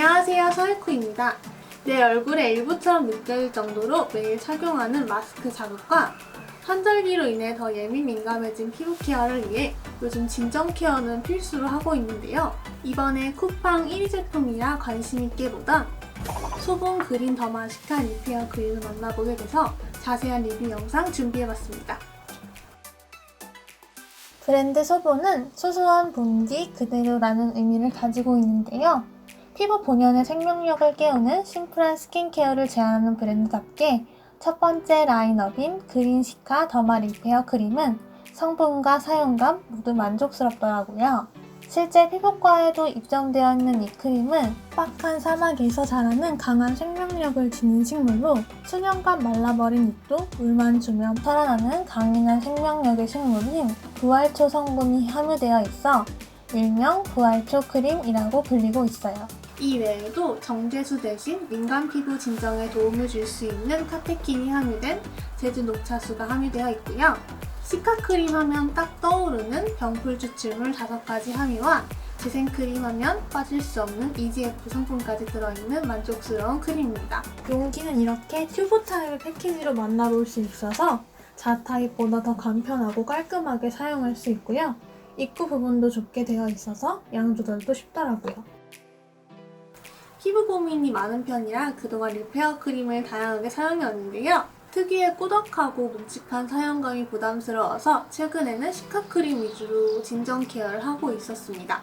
안녕하세요, 서이쿠입니다. 내 얼굴에 일부처럼 느껴질 정도로 매일 착용하는 마스크 자극과 환절기로 인해 더 예민 민감해진 피부 케어를 위해 요즘 진정 케어는 필수로 하고 있는데요. 이번에 쿠팡 1위 제품이라 관심 있게 보던 소분 그린 더마시카 리페어 크림을 만나보게 돼서 자세한 리뷰 영상 준비해봤습니다. 브랜드 소보는 소소한 본디 그대로라는 의미를 가지고 있는데요. 피부 본연의 생명력을 깨우는 심플한 스킨케어를 제안하는 브랜드답게 첫 번째 라인업인 그린 시카 더마 리페어 크림은 성분과 사용감 모두 만족스럽더라고요. 실제 피부과에도 입점되어 있는 이 크림은 빡한 사막에서 자라는 강한 생명력을 지닌 식물로 수년간 말라버린 잎도 물만 주면 살아나는 강인한 생명력의 식물인 부활초 성분이 함유되어 있어 일명 부활초 크림이라고 불리고 있어요. 이 외에도 정제수 대신 민감 피부 진정에 도움을 줄 수 있는 카테킨이 함유된 제주 녹차수가 함유되어 있고요. 시카크림 하면 딱 떠오르는 병풀 추출물 5가지 함유와 재생크림 하면 빠질 수 없는 EGF 성분까지 들어있는 만족스러운 크림입니다. 용기는 이렇게 튜브 타입의 패키지로 만나볼 수 있어서 자 타입보다 더 간편하고 깔끔하게 사용할 수 있고요. 입구 부분도 좁게 되어 있어서 양 조절도 쉽더라고요. 피부 고민이 많은 편이라 그동안 리페어 크림을 다양하게 사용해왔는데요. 특유의 꾸덕하고 묵직한 사용감이 부담스러워서 최근에는 시카크림 위주로 진정 케어를 하고 있었습니다.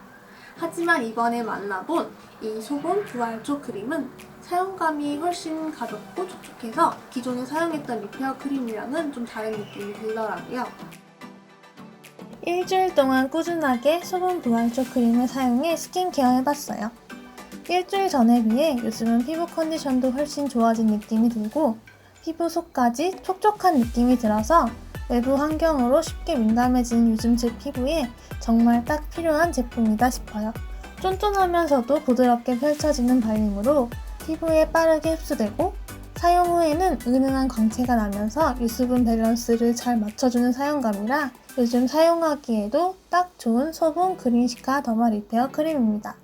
하지만 이번에 만나본 이 소금 부활초 크림은 사용감이 훨씬 가볍고 촉촉해서 기존에 사용했던 리페어 크림이랑은 좀 다른 느낌이 들더라고요. 일주일 동안 꾸준하게 수분 부활초 크림을 사용해 스킨케어 해봤어요. 일주일 전에 비해 요즘은 피부 컨디션도 훨씬 좋아진 느낌이 들고 피부 속까지 촉촉한 느낌이 들어서 외부 환경으로 쉽게 민감해지는 요즘 제 피부에 정말 딱 필요한 제품이다 싶어요. 쫀쫀하면서도 부드럽게 펼쳐지는 발림으로 피부에 빠르게 흡수되고 사용 후에는 은은한 광채가 나면서 유수분 밸런스를 잘 맞춰주는 사용감이라 요즘 사용하기에도 딱 좋은 소분 그린시카 더마 리페어 크림입니다.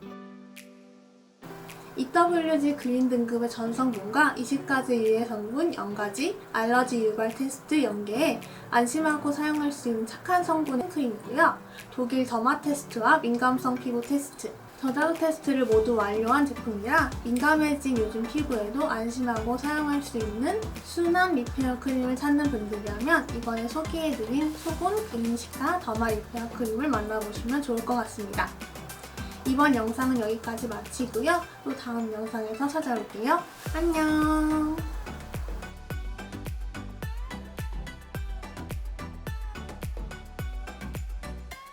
EWG 그린 등급의 전 성분과 20가지 유해 성분 0가지, 알러지 유발 테스트 연계에 안심하고 사용할 수 있는 착한 성분의 크림이고요. 독일 더마 테스트와 민감성 피부 테스트, 저자극 테스트를 모두 완료한 제품이라 민감해진 요즘 피부에도 안심하고 사용할 수 있는 순한 리페어 크림을 찾는 분들이라면 이번에 소개해드린 소곤 그린시카 더마 리페어 크림을 만나보시면 좋을 것 같습니다. 이번 영상은 여기까지 마치고요. 또 다음 영상에서 찾아올게요. 안녕!